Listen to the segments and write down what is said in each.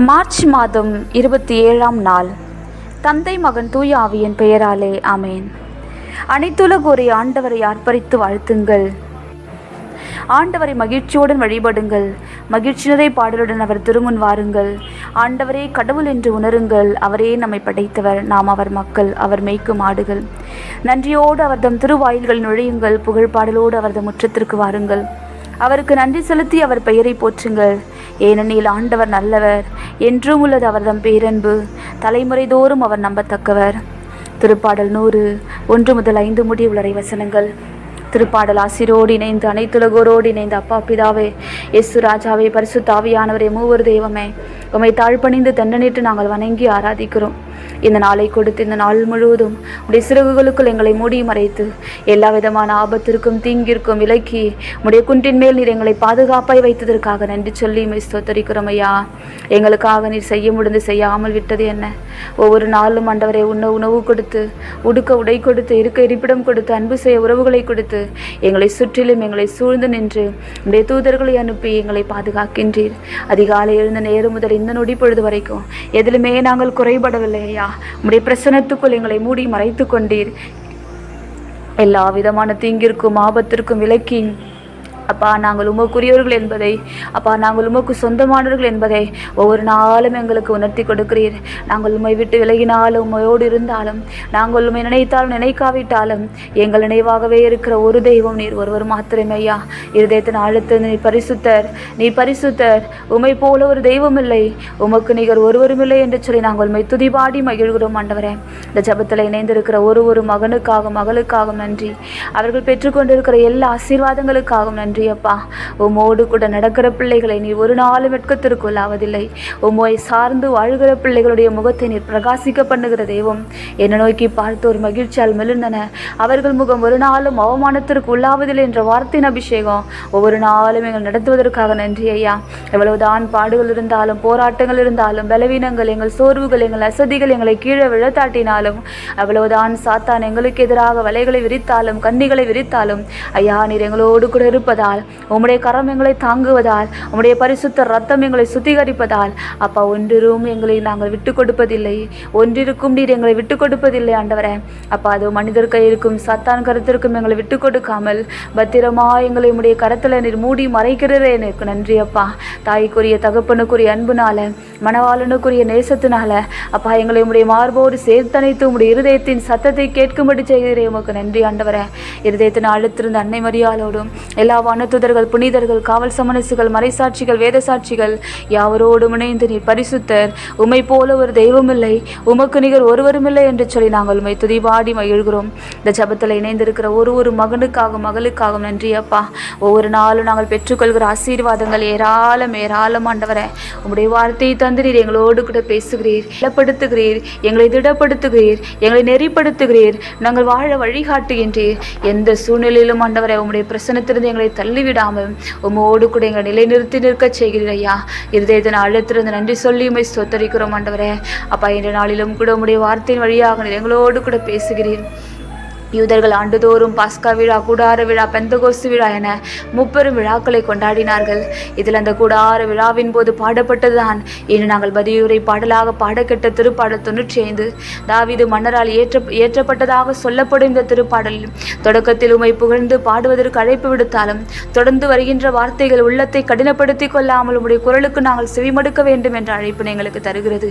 March மாதம் இருபத்தி ஏழாம் நாள். தந்தை மகன் தூய ஆவியின் பெயராலே ஆமேன். அனைத்துலகோரை ஆண்டவரை ஆர்ப்பரித்து வாழ்த்துங்கள். ஆண்டவரை மகிழ்ச்சியுடன் வழிபடுங்கள். மகிழ்ச்சியினரை பாடலுடன் அவர் திருமுன் வாருங்கள். ஆண்டவரே கடவுள் என்று உணருங்கள். அவரே நம்மை படைத்தவர். நாம் அவர் மக்கள் அவர் மேய்க்கும் ஆடுகள். நன்றியோடு அவர்தம் திருவாயில்கள் நுழையுங்கள். புகழ் பாடலோடு அவரது முற்றத்திற்கு வாருங்கள். அவருக்கு நன்றி செலுத்தி அவர் பெயரை போற்றுங்கள். ஏனெனில் ஆண்டவர் நல்லவர் என்றும் உள்ளது அவர்தம் பேரன்பு. தலைமுறை தோறும் அவர் நம்பத்தக்கவர். திருப்பாடல் நூறு ஒன்று முதல் ஐந்து முடி உள்ள வசனங்கள். திருப்பாடல் ஆசிரோடு இணைந்து அனைத்துலகோரோடு இணைந்து அப்பா பிதாவே எஸ்ஸு ராஜாவே பரிசு தாவியானவரே மூவர் தெய்வமே உமை தாழ்பணிந்து தண்டனிட்டு நாங்கள் வணங்கி ஆராதிக்கிறோம். இந்த நாளை கொடுத்து இந்த நாள் முழுவதும் உடைய சிறகுகளுக்குள் எங்களை மூடி மறைத்து எல்லா விதமான ஆபத்திற்கும் தீங்கிற்கும் விலக்கி உடைய குன்றின் மேல் நீர் எங்களை பாதுகாப்பாய் வைத்ததற்காக நன்றி சொல்லி மை ஸ்தோத்தரிக்கிறோம் ஐயா. எங்களுக்காக நீர் செய்ய முடிந்து செய்யாமல் விட்டது என்ன? ஒவ்வொரு நாளும் ஆண்டவரை உண்ண உணவு கொடுத்து உடுக்க உடை கொடுத்து இருக்க இருப்பிடம் கொடுத்து அன்பு செய்ய உறவுகளை கொடுத்து எங்களை சுற்றிலும் எங்களை சூழ்ந்து நின்று உடைய தூதர்களை அனுப்பி எங்களை பாதுகாக்கின்றீர். அதிகாலை எழுந்த நேரம் முதல் இந்த நொடி பொழுது வரைக்கும் எதிலுமே நாங்கள் குறைபடவில்லை ஐயா. உடைய பிரசனத்துக்குள் எங்களை மூடி மறைத்து கொண்டீர் எல்லா விதமான தீங்கிற்கும் ஆபத்திற்கும் விலக்கி அப்பா நாங்கள் உமக்குரியவர்கள் என்பதை அப்பா நாங்கள் உமக்கு சொந்தமானவர்கள் என்பதை ஒவ்வொரு நாளும் எங்களுக்கு உணர்த்தி கொடுக்கிறீர். நாங்கள் உண்மை விட்டு விலகினாலும் உண்மையோடு இருந்தாலும் நாங்கள் உண்மை நினைத்தாலும் நினைக்காவிட்டாலும் எங்கள் நினைவாகவே இருக்கிற ஒரு தெய்வம் நீர் ஒருவர் மாத்திரமே ஐயா. இருதயத்தின் ஆழத்து நீ பரிசுத்தர் நீ பரிசுத்தர். உமை போல ஒரு தெய்வம் இல்லை. உமக்கு நிகர் ஒருவரும் இல்லை என்று சொல்லி நாங்கள் உண்மை துதிபாடி மகிழ்கிறோம் ஆண்டவரே. இந்த ஜபத்தில் இணைந்திருக்கிற ஒரு ஒரு மகனுக்காக மகளுக்காகவும் நன்றி. அவர்கள் பெற்றுக்கொண்டிருக்கிற எல்லா ஆசீர்வாதங்களுக்காகவும் நன்றி. அப்பா உமோடு கூட நடக்கிற பிள்ளைகளை நீ ஒரு நாளும் வெட்கத்திற்குள்ளாவதில்லை உம்மை சார்ந்து வாழ்கிற பிள்ளைகளுடைய முகத்தை நீர் பிரகாசிக்க பண்ணுகிற தெய்வம். என்னை நோக்கி பார்த்து ஒரு மகிழ்ச்சியால் மெழுந்தன அவர்கள் முகம் ஒரு நாளும் அவமானத்திற்கு உள்ளாவதில்லை என்ற வார்த்தையின் அபிஷேகம். ஒவ்வொரு நாளும் எங்கள் நடத்துவதற்காக நன்றி ஐயா. எவ்வளவுதான் பாடுகள் இருந்தாலும் போராட்டங்கள் இருந்தாலும் பலவீனங்கள் எங்கள் சோர்வுகள் எங்கள் அசதிகள் எங்களை கீழே விழத்தாட்டினாலும் அவ்வளவுதான் சாத்தான் எங்களுக்கு எதிராக வலைகளை விரித்தாலும் கண்ணிகளை விரித்தாலும் ஐயா நீர் எங்களோடு கூட இருப்பதா? இருப்பதால் உம்முடைய கரம் எங்களை தாங்குவதால் உம்முடைய பரிசுத்த ரத்தம் எங்களை சுத்திகரிப்பதால் அப்பா ஒன்றிரும் எங்களை நாங்கள் விட்டு கொடுப்பதில்லை. ஒன்றிருக்கும் நீர் எங்களை விட்டு கொடுப்பதில்லை ஆண்டவரே. அப்பா அது மனிதர் கையிருக்கும் சத்தான் கருத்திற்கும் எங்களை விட்டு கொடுக்காமல் பத்திரமா எங்களை உடைய கரத்தில் நீர் மூடி மறைக்கிறதே எனக்கு நன்றி அப்பா. தாய்க்குரிய தகப்பனுக்குரிய அன்புனால மணவாளனுக்குரிய நேசத்தினால அப்பா எங்களை உடைய மார்போடு சேர்த்தனைத்து உடைய இருதயத்தின் சத்தத்தை கேட்கும்படி செய்கிறேன் உமக்கு நன்றி ஆண்டவரே. இருதயத்தின் அழுத்திருந்த அன்னை மரியாளோடும் எல்லா வானத்துதர்கள் புனிதர்கள் காவல் சமனசுகள் மறைசாட்சிகள் வேத சாட்சிகள் யாவரோடும் இணைந்து நீ பரிசுத்தர். உம்மை போல ஒரு தெய்வமில்லை உமக்கு நிகர் ஒருவரும் இல்லை என்று சொல்லி நாங்கள் உண்மை துதிபாடி மகிழ்கிறோம். இந்த ஜபத்தில் இணைந்திருக்கிற ஒரு ஒரு மகனுக்காகவும் மகளுக்காகவும் நன்றி அப்பா. ஒவ்வொரு நாளும் நாங்கள் பெற்றுக்கொள்கிற ஆசீர்வாதங்கள் ஏராளம் ஏராளம் ஆண்டவரே. உம்முடைய வார்த்தையை தந்திரீர் எங்களோடு கூட பேசுகிறீர் பலப்படுத்துகிறீர் எங்களை திடப்படுத்துகிறீர் எங்களை நெறிப்படுத்துகிறீர். நாங்கள் வாழ வழிகாட்டுகின்றீர். எந்த சூழ்நிலையிலும் ஆண்டவரை உங்களுடைய பிரசனத்திலிருந்து எங்களை தள்ளிவிடாமல் உம்மோடு கூட எங்களை நிலைநிறுத்தி நிற்கச் செய்கிறீர் ஐயா. இருதயத்தின் அழுத்திருந்து நன்றி சொல்லி உம்மை ஸ்தோத்தரிக்கிறோம் ஆண்டவரே. அப்பா இன்ற நாளிலும் கூட உடைய வார்த்தையின் வழியாக எங்களோடு கூட பேசுகிறீர். யூதர்கள் ஆண்டுதோறும் பாஸ்கா விழா கூடார விழா பெந்தகோசு விழா என முப்பெரும் விழாக்களை கொண்டாடினார்கள். இதில் அந்த கூடார விழாவின் போது பாடப்பட்டதுதான். இன்று நாங்கள் பதியுரை பாடலாக பாடக்கெட்ட திருப்பாடல் தொண்ணூற்றி ஐந்து. தாவீது மன்னரால் ஏற்ற ஏற்றப்பட்டதாக சொல்லப்படும் இந்த திருப்பாடலில் தொடக்கத்தில் உமை புகழ்ந்து பாடுவதற்கு அழைப்பு விடுத்தாலும் தொடர்ந்து வருகின்ற வார்த்தைகள் உள்ளத்தை கடினப்படுத்தி கொள்ளாமல் உடைய குரலுக்கு நாங்கள் செவிமடுக்க வேண்டும் என்ற அழைப்பு எங்களுக்கு தருகிறது.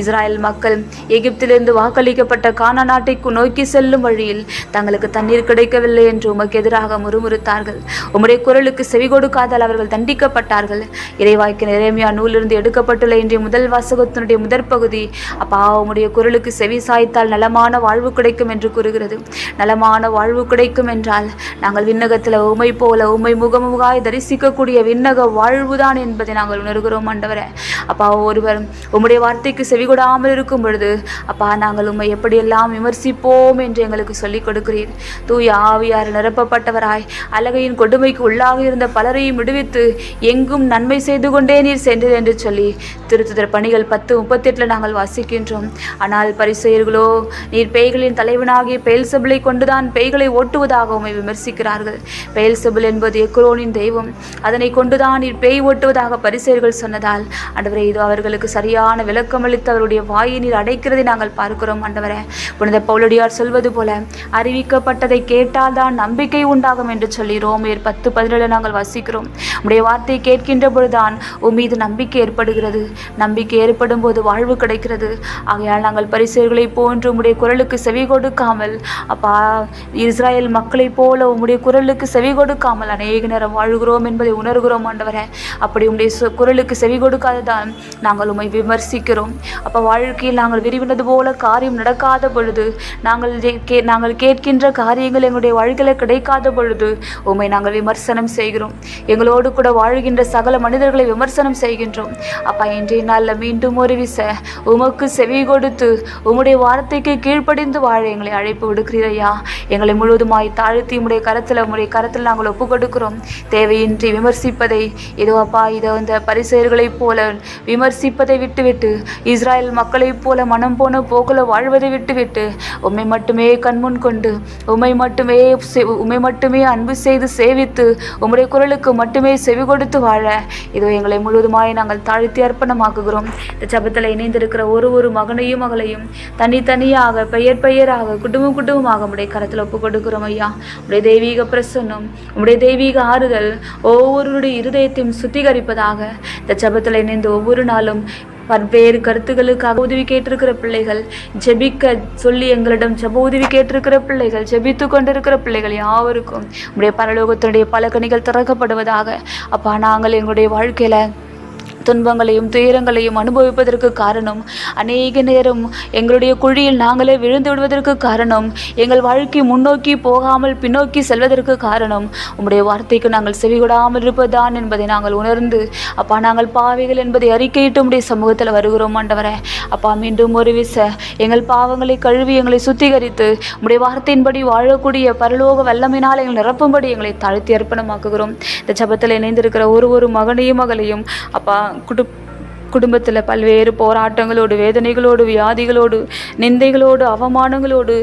இஸ்ராயல் மக்கள் எகிப்திலிருந்து வாக்களிக்கப்பட்ட கானா நாட்டை நோக்கி செல்லும் வழியில் தங்களுக்கு தண்ணீர் கிடைக்கவில்லை என்று உமக்கு எதிராக முறுமுறுத்தார்கள். உம்முடைய குரலுக்கு செவி கொடுக்காதால் அவர்கள் தண்டிக்கப்பட்டார்கள். இறைவாய்க்கு நிறைமையா நூலிருந்து எடுக்கப்பட்டுள்ள இன்றைய முதல் வாசகத்தினுடைய முதற் பகுதி அப்பா உம்முடைய குரலுக்கு செவி சாய்த்தால் நலமான வாழ்வு கிடைக்கும் என்று கூறுகிறது. நலமான வாழ்வு கிடைக்கும் என்றால் நாங்கள் விண்ணகத்தில் உமை போல உமை முகமுகாய் தரிசிக்கக்கூடிய விண்ணக வாழ்வுதான் என்பதை நாங்கள் உணர்கிறோம் ஆண்டவரே. அப்பா ஒருவர் உம்முடைய வார்த்தைக்கு செவி கொடாமல் இருக்கும் பொழுது அப்பா நாங்கள் உம்மை எப்படியெல்லாம் விமர்சிப்போம் என்று எங்களுக்கு சொல்லிக் கொடுக்கிறீர் தூய ஆவியார் நிரப்பப்பட்டவராய் அழகையின் கொடுமைக்கு உள்ளாக இருந்த பலரையும் விடுவித்து எங்கும் நன்மை செய்து கொண்டே நீர் சென்றீர் என்று சொல்லி திருத்துதர் பணிகள் பத்து முப்பத்தி எட்டில் நாங்கள் வாசிக்கின்றோம். ஆனால் பரிசெயர்களோ நீர் பேய்களின் தலைவனாகிய பெயல்சபிளை கொண்டுதான் பேய்களை ஓட்டுவதாக உம்மை விமர்சிக்கிறார்கள். பெயல்சபிள் என்பது எக்ரோனின் தெய்வம். அதனை கொண்டுதான் நீர் பேய் ஓட்டுவதாக பரிசெயர்கள் சொன்னதால் ஆண்டவரே இது அவர்களுக்கு சரியான விளக்கமளித்து அவருடைய வாயை நீர் அடைக்கிறதை நாங்கள் பார்க்கிறோம் ஆண்டவரே. புனித பவுலடியார் சொல்வது போல அறிவிக்கப்பட்டதை கேட்டால்தான் நம்பிக்கை உண்டாகும் என்று சொல்லி ரோமியர் பத்து பதினேழு நாங்கள் வசிக்கிறோம். உடைய வார்த்தை கேட்கின்ற பொழுதுதான் உன் மீது நம்பிக்கை ஏற்படுகிறது. நம்பிக்கை ஏற்படும் போது வாழ்வு கிடைக்கிறது. ஆகையால் நாங்கள் பரிசுகளை போன்று உம்முடைய குரலுக்கு செவி கொடுக்காமல் அப்பா இஸ்ராயல் மக்களைப் போல உம்முடைய குரலுக்கு செவி கொடுக்காமல் அநேக நேரம் வாழ்கிறோம் என்பதை உணர்கிறோம் ஆண்டவரே. அப்படி உம்முடைய குரலுக்கு செவி கொடுக்காததான் நாங்கள் உம்மை விமர்சிக்கிறோம். அப்போ வாழ்க்கையில் நாங்கள் விரும்பினது போல காரியம் நடக்காத பொழுது நாங்கள் ஜெ- கே- நாங்கள் கேட்கின்ற காரியங்கள் எங்களுடைய வாழ்க்கையில் கிடைக்காத பொழுது உம்மை நாங்கள் விமர்சனம் செய்கிறோம். எங்களோடு கூட வாழ்கின்ற சகல மனிதர்களை விமர்சனம் செய்கின்றோம். அப்பா இன்றைய நாளில் மீண்டும் ஒரு விச உமக்கு செவி கொடுத்து உம்முடைய வார்த்தைக்கு கீழ்ப்படிந்து வாழ எங்களை அழைப்பு விடுக்கிறீரையா எங்களை முழுவதுமாய் தாழ்த்தி உடைய கரத்தில் உம்முடைய கரத்தில் நாங்கள் ஒப்பு கொடுக்கிறோம் தேவையின்றி விமர்சிப்பதை இதோ அப்பா இதோ இந்த பரிசெயர்களைப் போல விமர்சிப்பதை விட்டுவிட்டு இஸ்ரேல் மக்களைப் போல மனம் போன போக்குல வாழ்வதை விட்டுவிட்டு உம்மை மட்டுமே கண்முன் கொண்டு உமை மட்டுமே உமை மட்டுமே அன்பு செய்து சேவித்து உம்முடைய குரலுக்கு மட்டுமே செவி கொடுத்து வாழ. இதோ எங்களை முழுவதுமாய் நாங்கள் தாழ்த்தி அர்ப்பணமாக்குகிறோம். இந்த ஜபத்தில் இணைந்திருக்கிற ஒரு ஒரு மகனையும் மகளையும் தனித்தனியாக பெயர் பெயராக குடும்பம் குடும்பமாக உடைய கரத்தில் ஒப்பு கொடுக்கிறோம் ஐயா. உடைய தெய்வீக பிரசன்னம் உடைய தெய்வீக ஆறுதல் ஒவ்வொருடைய இருதயத்தையும் சுத்திகரிப்பதாக இந்த ஜபத்தில் இணைந்து ஒவ்வொரு நாளும் பல்வேறு கருத்துக்களுக்காக உதவி கேட்டிருக்கிற பிள்ளைகள் ஜெபிக்க சொல்லி எங்களிடம் ஜெப உதவி கேட்டிருக்கிற பிள்ளைகள் ஜெபித்து கொண்டிருக்கிற பிள்ளைகள் யாவருக்கும். உடைய பரலோகத்தினுடைய பல திறக்கப்படுவதாக. அப்பா நாங்கள் எங்களுடைய வாழ்க்கையில துன்பங்களையும் துயரங்களையும் அனுபவிப்பதற்கு காரணம். அநேக நேரம் எங்களுடைய குழியில் நாங்களே விழுந்து விடுவதற்கு காரணம். எங்கள் வாழ்க்கை முன்னோக்கி போகாமல் பின்னோக்கி செல்வதற்கு காரணம். உம்முடைய வார்த்தைக்கு நாங்கள் செவிகொடாமல் இருப்பதுதான் என்பதை நாங்கள் உணர்ந்து அப்பா நாங்கள் பாவைகள் என்பதை அறிக்கையிட்டு உடைய சமூகத்தில் வருகிறோம் ஆண்டவரே. அப்பா மீண்டும் ஒரு விச எங்கள் பாவங்களை கழுவி எங்களை சுத்திகரித்து உடைய வார்த்தையின்படி வாழக்கூடிய பரலோக வல்லமையினால் எங்களை நிரப்பும்படி எங்களை தாழ்த்தி அர்ப்பணமாக்குகிறோம். இந்த ஜபத்தில் இணைந்திருக்கிற ஒரு ஒரு மகனையும் மகளையும் அப்பா குடு குடும்பத்தில் பல்வேறு போராட்டங்களோடு வேதனைகளோடு வியாதிகளோடு நிந்தைகளோடு அவமானங்களோடு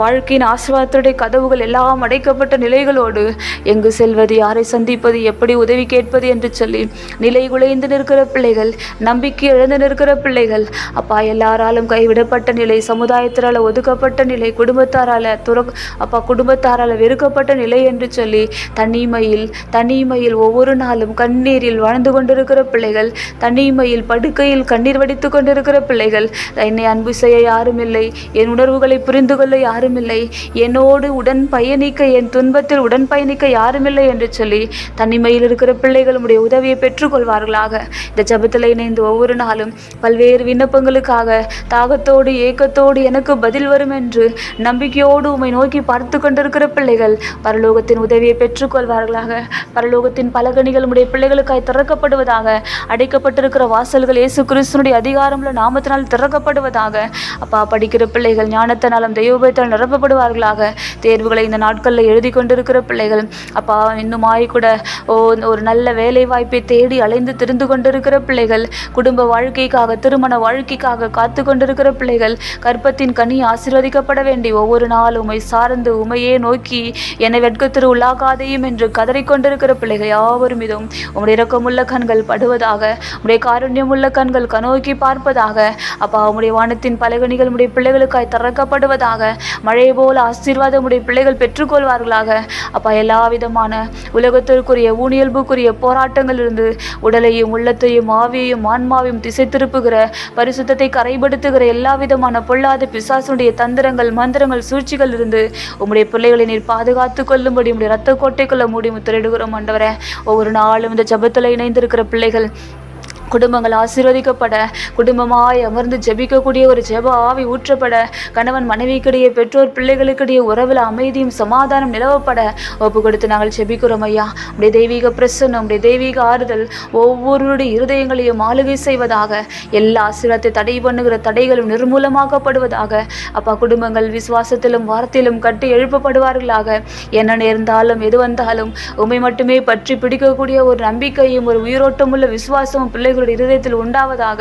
வாழ்க்கையின் ஆசீர்வாதத்துடைய கதவுகள் எல்லாம் அடைக்கப்பட்ட நிலைகளோடு எங்கு செல்வது யாரை சந்திப்பது எப்படி உதவி கேட்பது என்று சொல்லி நிலை குலைந்து நிற்கிற பிள்ளைகள் நம்பிக்கை இழந்து நிற்கிற பிள்ளைகள் அப்பா எல்லாராலும் கைவிடப்பட்ட நிலை சமுதாயத்தினால் ஒதுக்கப்பட்ட நிலை குடும்பத்தாரால் துற அப்பா குடும்பத்தாரால் வெறுக்கப்பட்ட நிலை என்று சொல்லி தனிமையில் தனிமையில் ஒவ்வொரு நாளும் கண்ணீரில் வாழ்ந்து கொண்டிருக்கிற பிள்ளைகள் தனிமையில் படுக்கையில் கண்ணீர் வடித்து கொண்டிருக்கிற பிள்ளைகள் என்னை அன்பு செய்ய யாரும் இல்லை என் உணர்வுகளை புரிந்து கொள்ள யாரும் யாருமில்லை. என்னோடு உடன் பயணிக்க என் துன்பத்தில் உடன் பயணிக்க யாரும் இல்லை என்று சொல்லி தனிமையில் இருக்கிற பிள்ளைகள் உடைய உதவியை பெற்றுக்கொள்வார்களாக. இந்த ஜபத்தில் இணைந்து ஒவ்வொரு நாளும் பல்வேறு விண்ணப்பங்களுக்காக தாகத்தோடு ஏக்கத்தோடு எனக்கு பதில் வரும் என்று நம்பிக்கையோடு உம்மை நோக்கி பார்த்து கொண்டிருக்கிற பிள்ளைகள் பரலோகத்தின் உதவியை பெற்றுக்கொள்வார்களாக. பரலோகத்தின் பலகணிகள் உடைய பிள்ளைகளுக்காய் திறக்கப்படுவதாக அடைக்கப்பட்டிருக்கிற வாசல்கள் இயேசு கிறிஸ்துனுடைய அதிகாரமுள்ள நாமத்தினால் திறக்கப்படுவதாக. அப்பா படிக்கிற பிள்ளைகள் ஞானத்தினாலும் தெய்வபயத்தால் நிரப்பப்படுவார்களாக. தேர்வுகளை இந்த நாட்களில் எழுதி கொண்டிருக்கிற பிள்ளைகள் அப்பா இன்னுமாய் கூட ஓ ஒரு நல்ல வேலை வாய்ப்பை தேடி அலைந்து திரிந்து கொண்டிருக்கிற பிள்ளைகள் குடும்ப வாழ்க்கைக்காக திருமண வாழ்க்கைக்காக காத்து கொண்டிருக்கிற பிள்ளைகள் கற்பத்தின் கனி ஆசீர்வதிக்கப்பட வேண்டி ஒவ்வொரு நாளும் உமை சார்ந்து உமையே நோக்கி என்னை வெட்கத்திற்கு உள்ளாகாதையும் என்று கதறிக்கொண்டிருக்கிற பிள்ளைகள் யாவரும் மீதும் உம்முடைய இரக்கமுள்ள கண்கள் படுவதாக உடைய காருண்யமுள்ள கண்கள் கனோக்கி பார்ப்பதாக அப்பா உம்முடைய வானத்தின் பலகணிகள் உடைய பிள்ளைகளுக்காய் திறக்கப்படுவதாக மழை போல் ஆசீர்வாதம் உடைய பிள்ளைகள் பெற்றுக்கொள்வார்களாக. அப்பா எல்லா விதமான உலகத்திற்குரிய ஊனியல்புக்குரிய போராட்டங்கள் இருந்து உடலையும் உள்ளத்தையும் ஆவியையும் ஆன்மாவையும் திசை திருப்புகிற பரிசுத்தத்தை கரைபடுத்துகிற எல்லா விதமான பொல்லாத பிசாசுடைய தந்திரங்கள் மந்திரங்கள் சூழ்ச்சிகள் இருந்து உம்முடைய பிள்ளைகளை நீர் பாதுகாத்து கொள்ளும்படி உங்களுடைய ரத்த கோட்டைக்குள்ள மூடி திரையிடுகிறோம் ஆண்டவரே. ஒவ்வொரு நாளும் இந்த ஜெபத்தில் இணைந்திருக்கிற பிள்ளைகள் குடும்பங்கள் ஆசீர்வதிக்கப்பட குடும்பமாய் அமர்ந்து ஜெபிக்கக்கூடிய ஒரு ஜெப ஆவி ஊற்றப்பட கணவன் மனைவிக்கிடையே பெற்றோர் பிள்ளைகளுக்கிடையே உறவில் அமைதியும் சமாதானம் நிலவப்பட ஒப்பு கொடுத்து நாங்கள் ஜெபிக்கிறோம் ஐயா. உடைய தெய்வீக பிரசன்னம் உடைய தெய்வீக ஆறுதல் ஒவ்வொருடைய இருதயங்களையும் ஆளுகை செய்வதாக எல்லா ஆசீர்வாதத்தை தடை பண்ணுகிற தடைகளும் நிர்மூலமாக்கப்படுவதாக அப்பா குடும்பங்கள் விசுவாசத்திலும் வார்த்தையிலும் கட்டி எழுப்பப்படுவார்களாக. என்ன நேர்ந்தாலும் எது வந்தாலும் உண்மை மட்டுமே பற்றி பிடிக்கக்கூடிய ஒரு நம்பிக்கையும் ஒரு உயிரோட்டமுள்ள விசுவாசமும் உங்களுடைய இருதயத்தில் உண்டாவதாக.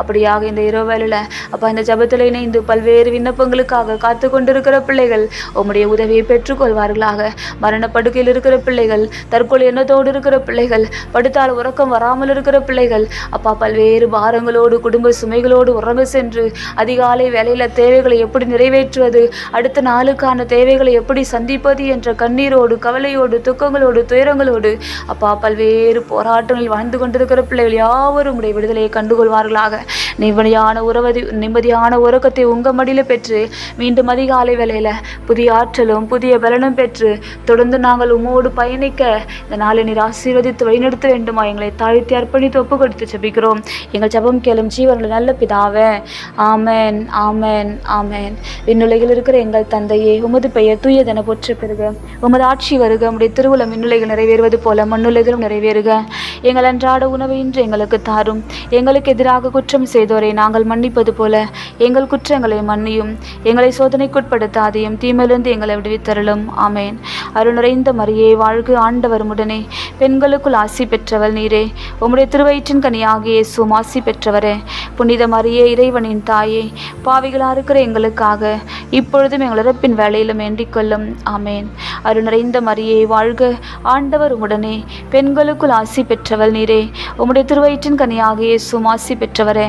அப்படியாக இந்த இரவு அப்போ அப்பா இந்த ஜபத்தில் இணைந்து பல்வேறு விண்ணப்பங்களுக்காக காத்து கொண்டிருக்கிற பிள்ளைகள் உம்முடைய உதவியை பெற்றுக்கொள்வார்களாக. மரணப்படுக்கையில் இருக்கிற பிள்ளைகள் தற்கொலை எண்ணத்தோடு இருக்கிற பிள்ளைகள் படுத்தால் உறக்கம் வராமல் இருக்கிற பிள்ளைகள் அப்பா பல்வேறு பாரங்களோடு குடும்ப சுமைகளோடு உறங்க சென்று அதிகாலை வேலையில் தேவைகளை எப்படி நிறைவேற்றுவது அடுத்த நாளுக்கான தேவைகளை எப்படி சந்திப்பது என்ற கண்ணீரோடு கவலையோடு துக்கங்களோடு துயரங்களோடு அப்பா பல்வேறு போராட்டங்களில் வாழ்ந்து கொண்டிருக்கிற பிள்ளைகள் யாவரும் உடைய விடுதலையை கண்டுகொள்வார்களாக. நிம்மதியான உறவதி நிம்மதியான உறக்கத்தை உங்க மடியில பெற்று மீண்டும் அதிகாலை வேலையில் புதிய ஆற்றலும் புதிய பலனும் பெற்று தொடர்ந்து நாங்கள் உம்மோடு பயணிக்க இந்த நாளை நீர் ஆசீர்வதித்து வழிநடத்த வேண்டுமா? எங்களை தாழ்த்தி அர்ப்பணித்து ஒப்பு கொடுத்து ஜபிக்கிறோம். எங்கள் ஜபம் கேளும் ஜீவர்கள் நல்ல பிதாவே ஆமேன் ஆமேன் ஆமேன். விண்ணுலகில் இருக்கிற எங்கள் தந்தையே உமது பெயர் தூயதென போற்ற பெறுக உமது ஆட்சி வருக உடைய திருவுளம் மின்னுலைகள் நிறைவேறுவது போல மண்ணுலகிலும் நிறைவேறுக. எங்கள் அன்றாட உணவை இன்று எங்களுக்கு தாரும். எங்களுக்கு எதிராக குற்றம் செய்தோரை நாங்கள் மன்னிப்பது போல எங்கள் குற்றங்களை மன்னியும் எங்களை சோதனைக்குட்படுத்தாதையும் தீமையிலிருந்து எங்களை விடுவித்தருளும். ஆமேன். அருள் நிறைந்த மரியே வாழ்க ஆண்டவர் உடனே பெண்களுக்குள் ஆசி பெற்றவள் நீரே. உம்முடைய திருவயிற்றின் கனியாகிய இயேசுவும் ஆசி பெற்றவரே. புனித மரியே இறைவனின் தாயே பாவிகளாக இருக்கிற எங்களுக்காக இப்பொழுதும் எங்கள் இறப்பின் வேலையிலும் வேண்டிக் கொள்ளும். ஆமேன். அருள் நிறைந்த மரியே வாழ்க ஆண்டவர் உடனே பெண்களுக்குள் ஆசி பெற்றவள் நீரே. உம்முடைய திருவயிற்றின் கனியாகிய இயேசுவும் ஆசி பெற்றவரே.